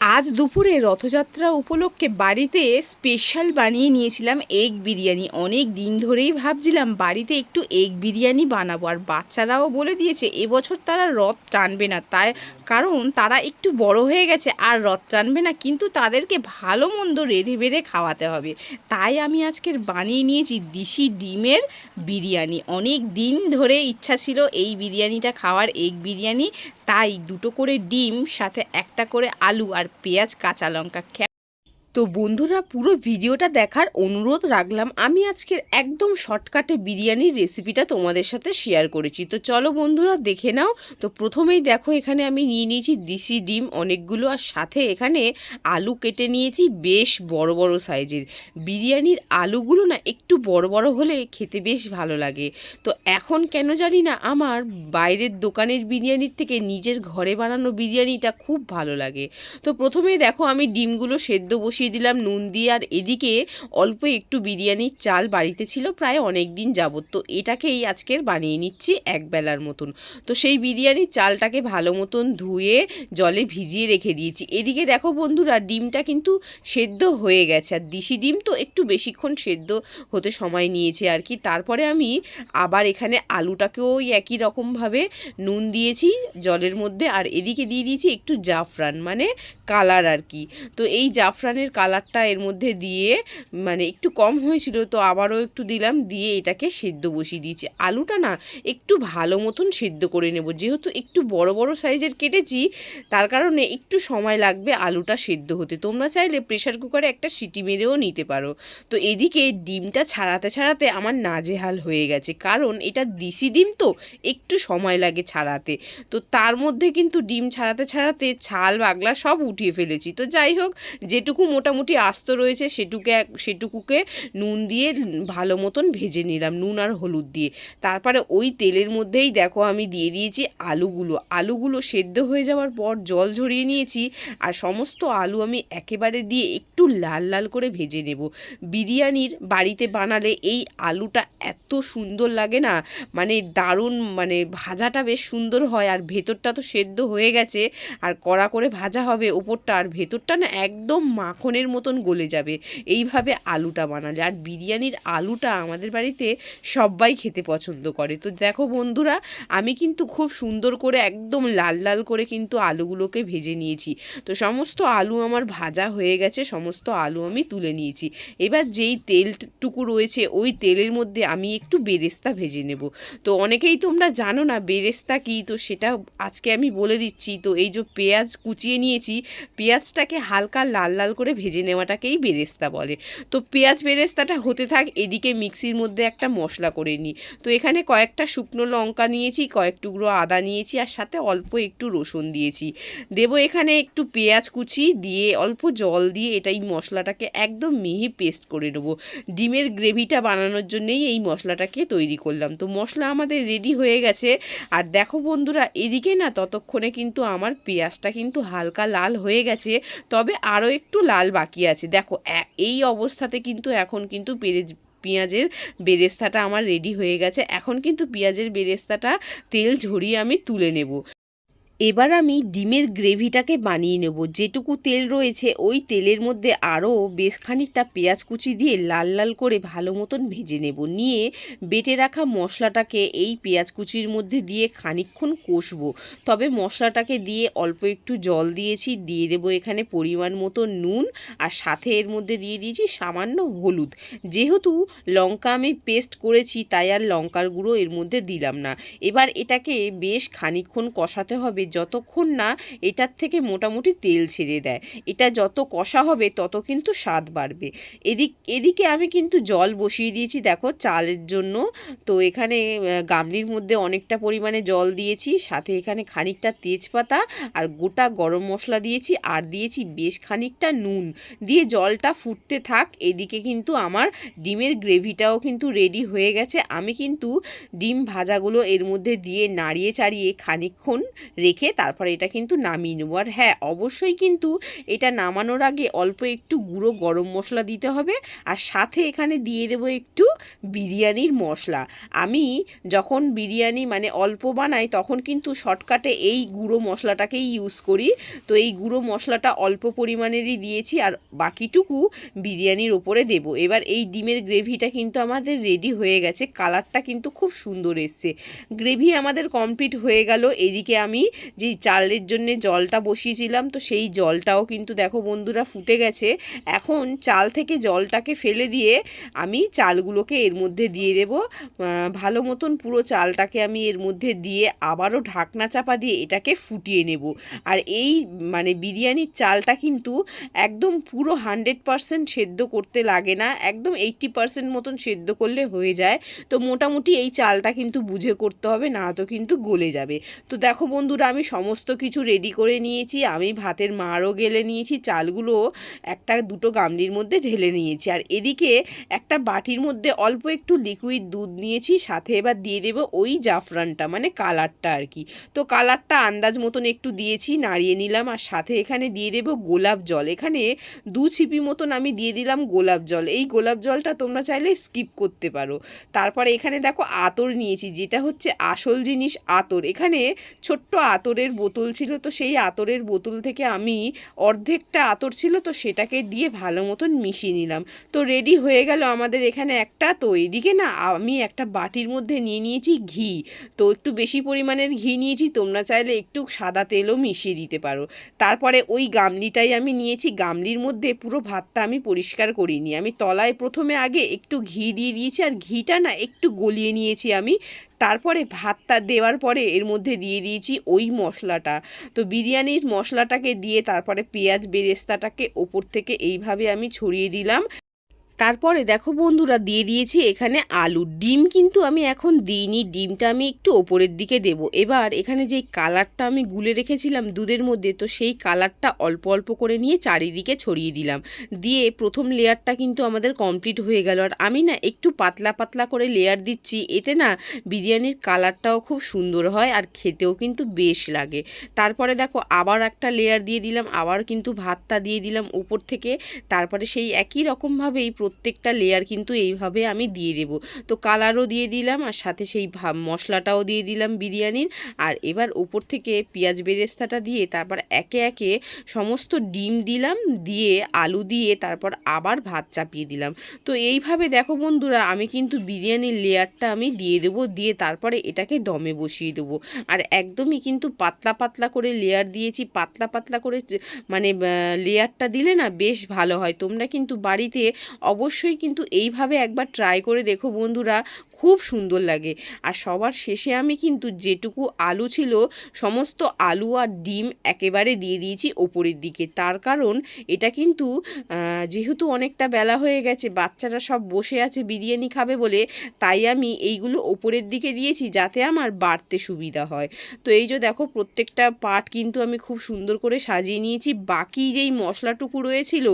আজ দুপুরে রথযাত্রা উপলক্ষে বাড়িতে স্পেশাল বানিয়ে নিয়েছিলাম এগ বিরিয়ানি। অনেক দিন ধরেই ভাবছিলাম বাড়িতে একটু এগ বিরিয়ানি বানাবো। আর বাচ্চারাও বলে দিয়েছে, এবছর তারা রথ টানবে না। তাই কারণ তারা একটু বড় হয়ে গেছে, আর রথ টানবে না, কিন্তু তাদেরকে ভালো মন্দ রেঁধে বেঁধে খাওয়াতে হবে। তাই আমি আজকের বানিয়ে নিয়েছি দিশি ডিমের বিরিয়ানি। অনেক দিন ধরে ইচ্ছা ছিল এই বিরিয়ানিটা খাওয়ার এগ বিরিয়ানি। তাই দুটো করে ডিম, সাথে একটা করে আলু আর পেঁয়াজ কাঁচা লঙ্কা তো বন্ধুরা, পুরো ভিডিওটা দেখার অনুরোধ রাখলাম। আমি আজকের একদম শর্টকাটে বিরিয়ানির রেসিপিটা তোমাদের সাথে শেয়ার করেছি। তো চলো বন্ধুরা, দেখে নাও। তো প্রথমেই দেখো, এখানে আমি নিয়ে নিয়েছি দিশি ডিম অনেকগুলো, আর সাথে এখানে আলু কেটে নিয়েছি বেশ বড় বড় সাইজের। বিরিয়ানির আলুগুলো না একটু বড় বড় হলে খেতে বেশ ভালো লাগে। তো এখন কেন জানি না আমার বাইরের দোকানের বিরিয়ানির থেকে নিজের ঘরে বানানো বিরিয়ানিটা খুব ভালো লাগে। তো প্রথমেই দেখো, আমি ডিমগুলো সেদ্ধ বসিয়ে দিলাম নুন দিয়ে। আর এদিকে অল্প একটু বিরিয়ানির চাল বাড়িতে ছিল, প্রায় অনেক দিন যাবত তো এটাকেই আজকের বানিয়ে নিচ্ছি এক বেলার মতন। তো সেই বিরিয়ানির চালটাকে ভালো মতন ধুয়ে জলে ভিজিয়ে রেখে দিয়েছি। এদিকে দেখো বন্ধুরা, ডিমটা কিন্তু সেদ্ধ হয়ে গেছে। আর দিশি ডিম তো একটু বেশিক্ষণ সেদ্ধ হতে সময় নিয়েছে আর কি। তারপরে আমি আবার এখানে আলুটাকেও একই রকমভাবে নুন দিয়েছি জলের মধ্যে। আর এদিকে দিয়ে দিয়েছি একটু জাফরান মানে কালার আর কি। তো এই জাফরানের কালারটা এর মধ্যে দিয়ে মানে একটু কম হয়েছিল তো আবারও একটু দিলাম, দিয়ে এটাকে সেদ্ধ বসিয়ে দিয়েছি। আলুটা না একটু ভালো মতন সেদ্ধ করে নেব। যেহেতু একটু বড় বড় সাইজের কেটেছি, তার কারণে একটু সময় লাগবে আলুটা সেদ্ধ হতে। তোমরা চাইলে প্রেশার কুকারে একটা সিটি মেরেও নিতে পারো। তো এদিকে ডিমটা ছাড়াতে ছাড়াতে আমার নাজেহাল হয়ে গেছে। কারণ এটা দিশি ডিম তো, একটু সময় লাগে ছাড়াতে। তো তার মধ্যে কিন্তু ডিম ছাড়াতে ছাড়াতে ছাল, বাগলা সব উঠিয়ে ফেলেছি। তো যাই হোক, যেটুকু মোটামুটি আস্ত রয়েছে সেটুকে সেটুকুকে নুন দিয়ে ভালো মতন ভেজে নিলাম, নুন আর হলুদ দিয়ে। তারপরে ওই তেলের মধ্যেই দেখো আমি দিয়ে দিয়েছি আলুগুলো। আলুগুলো সেদ্ধ হয়ে যাওয়ার পর জল ঝরিয়ে নিয়েছি আর সমস্ত আলু আমি একেবারে দিয়ে একটু লাল লাল করে ভেজে নেব। বিরিয়ানির বাড়িতে বানালে এই আলুটা এত সুন্দর লাগে না মানে দারুণ মানে ভাজাটা বেশ সুন্দর হয় আর ভেতরটা তো সেদ্ধ হয়ে গেছে, আর কড়া করে ভাজা হবে ওপরটা, আর ভেতরটা না একদম মাখনের মতন গলে যাবে। এইভাবে আলুটা বানালে। আর বিরিয়ানির আলুটা আমাদের বাড়িতে সবাই খেতে পছন্দ করে। তো দেখো বন্ধুরা, আমি কিন্তু খুব সুন্দর করে একদম লাল লাল করে কিন্তু আলুগুলোকে ভেজে নিয়েছি। তো সমস্ত আলু আমার ভাজা হয়ে গেছে, সমস্ত আলু আমি তুলে নিয়েছি। এবার যেই তেলটুকু রয়েছে, ওই তেলের মধ্যে আমি একটু বেরেস্তা ভেজে নেব। তো অনেকেই তোমরা জানো না বেরেস্তা কী? তো সেটা আজকে আমি বলে দিচ্ছি। তো এই যে পেঁয়াজ কুচিয়ে নিয়েছি, পেঁয়াজটাকে হালকা লাল লাল করে ভেজে নেওয়াটাকেই বেরেস্তা বলে। তো পেঁয়াজ বেরেস্তাটা হতে থাক, এদিকে মিক্সির মধ্যে একটা মশলা করে নিই। তো এখানে কয়েকটা শুকনো লঙ্কা নিয়েছি, কয়েক টুকরো আদা নিয়েছি আর সাথে অল্প একটু রসুন দিয়েছি। দেবো এখানে একটু পেঁয়াজ কুচি দিয়ে অল্প জল দিয়ে এটাই মশলাটাকে একদম মিহি পেস্ট করে নেব। ডিমের গ্রেভিটা বানানোর জন্যেই এই মশলাটাকে তৈরি করলাম। তো মশলা আমাদের রেডি হয়ে গেছে। আর দেখো বন্ধুরা, এদিকে না ততক্ষণে কিন্তু আমার পেঁয়াজটা কিন্তু হালকা লাল হয়ে গেছে। তবে আরও একটু লাল বাকি আছে। দেখো এই অবস্থাতে কিন্তু এখন কিন্তু পেরে পেঁয়াজের বেরেস্তাটা আমার রেডি হয়ে গেছে। এখন কিন্তু পেঁয়াজের বেরেস্তাটা তেল ঝরিয়ে আমি তুলে নেব। এবার আমি ডিমের গ্রেভিটাকে বানিয়ে নেব। যেটুকু তেল রয়েছে, ওই তেলের মধ্যে আরও বেশ খানিকটা পেঁয়াজ কুচি দিয়ে লাল লাল করে ভালো মতন ভেজে নেব। নিয়ে বেটে রাখা মশলাটাকে এই পেঁয়াজ কুচির মধ্যে দিয়ে খানিকক্ষণ কষবো। তবে মশলাটাকে দিয়ে অল্প একটু জল দিয়েছি, দিয়ে দেবো এখানে পরিমাণ মতো নুন আর সাথে এর মধ্যে দিয়ে দিয়েছি সামান্য হলুদ। যেহেতু লঙ্কা আমি পেস্ট করেছি, তাই আর লঙ্কার গুঁড়ো এর মধ্যে দিলাম না। এবার এটাকে বেশ খানিকক্ষণ কষাতে হবে যতক্ষণ না এটার থেকে মোটামুটি তেল ছেড়ে দেয়। এটা যত কষা হবে, তত কিন্তু স্বাদ বাড়বে। এদিক, এদিকে আমি কিন্তু জল বসিয়ে দিয়েছি। দেখো, চালের জন্য তো এখানে গামলির মধ্যে অনেকটা পরিমাণে জল দিয়েছি। সাথে এখানে খানিকটা তেজপাতা আর গোটা গরম মশলা দিয়েছি। আর দিয়েছি বেশ খানিকটা নুন। দিয়ে জলটা ফুটতে থাক, এদিকে কিন্তু আমার ডিমের গ্রেভিটাও কিন্তু রেডি হয়ে গেছে। আমি কিন্তু ডিম ভাজাগুলো এর মধ্যে দিয়ে নাড়িয়ে চাড়িয়ে খানিকক্ষণ রেখে রেখে তারপরে এটা কিন্তু নামিয়ে নেব। আর হ্যাঁ অবশ্যই কিন্তু এটা নামানোর আগে অল্প একটু গুঁড়ো গরম মশলা দিতে হবে আর সাথে এখানে দিয়ে দেবো একটু বিরিয়ানির মশলা। আমি যখন বিরিয়ানি মানে অল্প বানাই তখন কিন্তু শর্টকাটে এই গুঁড়ো মশলাটাকেই ইউজ করি। তো এই গুঁড়ো মশলাটা অল্প পরিমাণেরই দিয়েছি আর বাকিটুকু বিরিয়ানির ওপরে দেব। এবার এই ডিমের গ্রেভিটা কিন্তু আমাদের রেডি হয়ে গেছে। কালারটা কিন্তু খুব সুন্দর এসছে। গ্রেভি আমাদের কমপ্লিট হয়ে গেল। এদিকে আমি যেই চালের জন্য জলটা বসিয়েছিলাম, তো সেই জলটাও কিন্তু দেখো বন্ধুরা ফুটে গেছে। এখন চাল থেকে জলটাকে ফেলে দিয়ে আমি চালগুলোকে এর মধ্যে দিয়ে দেব। ভালো মতন পুরো চালটাকে আমি এর মধ্যে দিয়ে আবারও ঢাকনা চাপা দিয়ে এটাকে ফুটিয়ে নেব। আর এই মানে বিরিয়ানির চালটা কিন্তু একদম পুরো হান্ড্রেড পারসেন্ট সেদ্ধ করতে লাগে না, একদম এইট্টি পারসেন্ট মতন সেদ্ধ করলে হয়ে যায়। তো মোটামুটি এই চালটা কিন্তু বুঝে করতে হবে, না তো কিন্তু গলে যাবে। তো দেখো বন্ধুরা, আমি সমস্ত কিছু রেডি করে নিয়েছি। আমি ভাতের মারও গেলে নিয়েছি, চালগুলো একটা দুটো গামলির মধ্যে ঢেলে নিয়েছি। আর এদিকে একটা বাটির মধ্যে অল্প একটু লিকুইড দুধ নিয়েছি, সাথে এবার দিয়ে দেবো ওই জাফরানটা মানে কালারটা আর কি। তো কালারটা আন্দাজ মতন একটু দিয়েছি, নাড়িয়ে নিলাম আর সাথে এখানে দিয়ে দেবো গোলাপ জল। এখানে দু ছিপি মতন আমি দিয়ে দিলাম গোলাপ জল। এই গোলাপ জলটা তোমরা চাইলে স্কিপ করতে পারো। তারপরে এখানে দেখো আতর নিয়েছি, যেটা হচ্ছে আসল জিনিস আতর। এখানে ছোট্ট আতরের বোতল ছিল, তো সেই আতরের বোতল থেকে আমি অর্ধেকটা আতর ছিল, তো সেটাকে দিয়ে ভালো মতন মিশিয়ে নিলাম। তো রেডি হয়ে গেল আমাদের এখানে একটা, তো এদিকে না আমি একটা বাটির মধ্যে নিয়ে নিয়েছি ঘি। তো একটু বেশি পরিমাণের ঘি নিয়েছি, তোমরা চাইলে একটু সাদা তেলও মিশিয়ে দিতে পারো। তারপরে ওই গামলিটাই আমি নিয়েছি, গামলির মধ্যে পুরো ভাতটা আমি পরিষ্কার করিনি। আমি তলায় প্রথমে আগে একটু ঘি দিয়ে দিয়েছি, আর ঘিটা না একটু গলিয়ে নিয়েছি আমি। তারপরে ভাতটা দেওয়ার পরে এর মধ্যে দিয়ে দিয়েছি ওই মশলাটা। তো বিরিয়ানির মশলাটাকে দিয়ে তারপরে পেঁয়াজ বেরেস্তাটাকে ওপর থেকে এইভাবে আমি ছড়িয়ে দিলাম। তারপরে দেখো বন্ধুরা, দিয়ে দিয়েছি এখানে আলু। ডিম কিন্তু আমি এখন দিইনি, ডিমটা আমি একটু ওপরের দিকে দেব। এবার এখানে যেই কালারটা আমি গুলে রেখেছিলাম দুধের মধ্যে, তো সেই কালারটা অল্প অল্প করে নিয়ে চারিদিকে ছড়িয়ে দিলাম। দিয়ে প্রথম লেয়ারটা কিন্তু আমাদের কমপ্লিট হয়ে গেল। আর আমি না একটু পাতলা পাতলা করে লেয়ার দিচ্ছি, এতে না বিরিয়ানির কালারটাও খুব সুন্দর হয় আর খেতেও কিন্তু বেশ লাগে। তারপরে দেখো আবার একটা লেয়ার দিয়ে দিলাম, আবার কিন্তু ভাতটা দিয়ে দিলাম উপর থেকে। তারপরে সেই একই রকমভাবেই প্রত্যেকটা লেয়ার কিন্তু এইভাবে আমি দিয়ে দেব। তো কালারও দিয়ে দিলাম, আর সাথে সেই মশলাটাও দিয়ে দিলাম বিরিয়ানির। আর এবার ওপর থেকে পেঁয়াজ বেরেস্তাটা দিয়ে তারপর একে একে সমস্ত ডিম দিলাম, দিয়ে আলু দিয়ে তারপর আবার ভাত চাপিয়ে দিলাম। তো এইভাবে দেখো বন্ধুরা, আমি কিন্তু বিরিয়ানির লেয়ারটা আমি দিয়ে দেবো, দিয়ে তারপরে এটাকে দমে বসিয়ে দেবো। আর একদমই কিন্তু পাতলা পাতলা করে লেয়ার দিয়েছি, পাতলা পাতলা করে মানে লেয়ারটা দিলে না বেশ ভালো হয়। তোমরা কিন্তু বাড়িতে অবশ্যই কিন্তু এইভাবে একবার ট্রাই করে দেখো বন্ধুরা। খুব সুন্দর লাগে। আর সবার শেষে আমি কিন্তু যেটুকু আলু ছিল, সমস্ত আলু আর ডিম একেবারে দিয়ে দিয়েছি ওপরের দিকে। তার কারণ এটা কিন্তু যেহেতু অনেকটা বেলা হয়ে গেছে, বাচ্চারা সব বসে আছে বিরিয়ানি খাবে বলে, তাই আমি এইগুলো ওপরের দিকে দিয়েছি যাতে আমার বাড়তে সুবিধা হয়। তো এই যে দেখো, প্রত্যেকটা পার্ট কিন্তু আমি খুব সুন্দর করে সাজিয়ে নিয়েছি। বাকি যেই মশলাটুকু রয়েছিল,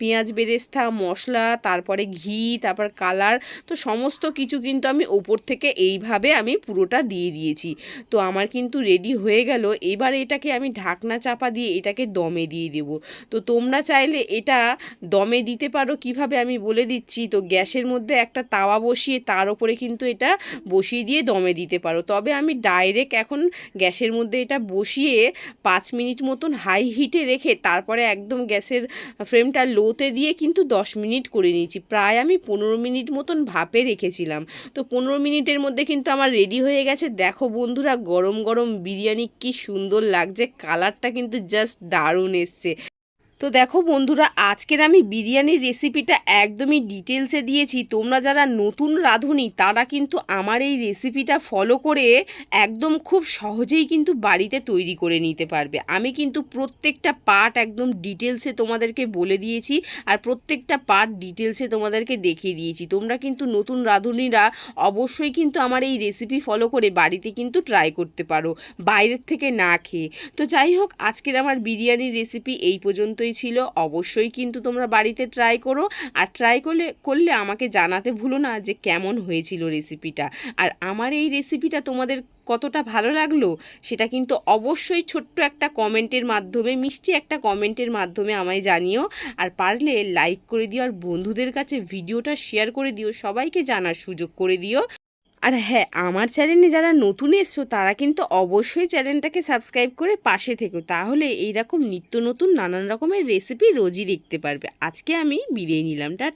পেঁয়াজ, বেরেস্তা, মশলা, তারপরে ঘি, তারপর কালার, তো সমস্ত কিছু কিন্তু আমি ওপর থেকে এইভাবে আমি পুরোটা দিয়ে দিয়েছি। তো আমার কিন্তু রেডি হয়ে গেল। এবার এটাকে আমি ঢাকনা চাপা দিয়ে এটাকে দমে দিয়ে দেব। তো তোমরা চাইলে এটা দমে দিতে পারো। কীভাবে আমি বলে দিচ্ছি? তো গ্যাসের মধ্যে একটা তাওয়া বসিয়ে তার উপরে কিন্তু এটা বসিয়ে দিয়ে দমে দিতে পারো। তবে আমি ডাইরেক্ট এখন গ্যাসের মধ্যে এটা বসিয়ে পাঁচ মিনিট মতন হাই হিটে রেখে তারপরে একদম গ্যাসের ফ্লেমটা লোতে দিয়ে কিন্তু দশ মিনিট করে নিয়েছি। প্রায় আমি পনেরো মিনিট মতন ভাপে রেখেছিলাম। তো পনেরো মিনিটের মধ্যে কিন্তু আমার রেডি হয়ে গেছে। দেখো বন্ধুরা, গরম গরম বিরিয়ানি কি সুন্দর লাগছে। কালারটা কিন্তু জাস্ট দারুণ এসছে। তো দেখো বন্ধুরা, আজকের আমি বিরিয়ানির রেসিপিটা একদমই ডিটেলসে দিয়েছি। তোমরা যারা নতুন রাঁধুনি, তারা কিন্তু আমার এই রেসিপিটা ফলো করে একদম খুব সহজেই কিন্তু বাড়িতে তৈরি করে নিতে পারবে। আমি কিন্তু প্রত্যেকটা পার্ট একদম ডিটেলসে তোমাদেরকে বলে দিয়েছি আর প্রত্যেকটা পার্ট ডিটেলসে তোমাদেরকে দেখিয়ে দিয়েছি। তোমরা কিন্তু নতুন রাঁধুনিরা অবশ্যই কিন্তু আমার এই রেসিপি ফলো করে বাড়িতে কিন্তু ট্রাই করতে পারো, বাইরের থেকে না খেয়ে। তো যাই হোক, আজকের আমার বিরিয়ানির রেসিপি এই পর্যন্তই। হয়েছিল অবশ্যই কিন্তু তোমরা বাড়িতে ট্রাই করো। আর ট্রাই করলে করলে আমাকে জানাতে ভুলো না যে কেমন হয়েছিল রেসিপিটা আর আমার এই রেসিপিটা তোমাদের কতটা ভালো লাগল, সেটা কিন্তু অবশ্যই ছোট্ট একটা কমেন্টের মাধ্যমে, মিষ্টি একটা কমেন্টের মাধ্যমে আমায় জানিও। আর পারলে লাইক করে দিও, আর বন্ধুদের কাছে ভিডিওটা শেয়ার করে দিও, সবাইকে জানার সুযোগ করে দিও। আর হ্যাঁ আমার চ্যানেলে যারা নতুন এসছো, তারা কিন্তু অবশ্যই চ্যানেলটাকে সাবস্ক্রাইব করে পাশে থেকো। তাহলে এইরকম নিত্য নতুন নানান রকমের রেসিপি রোজই দেখতে পারবে। আজকে আমি বিরিয়ে নিলাম, টাটা।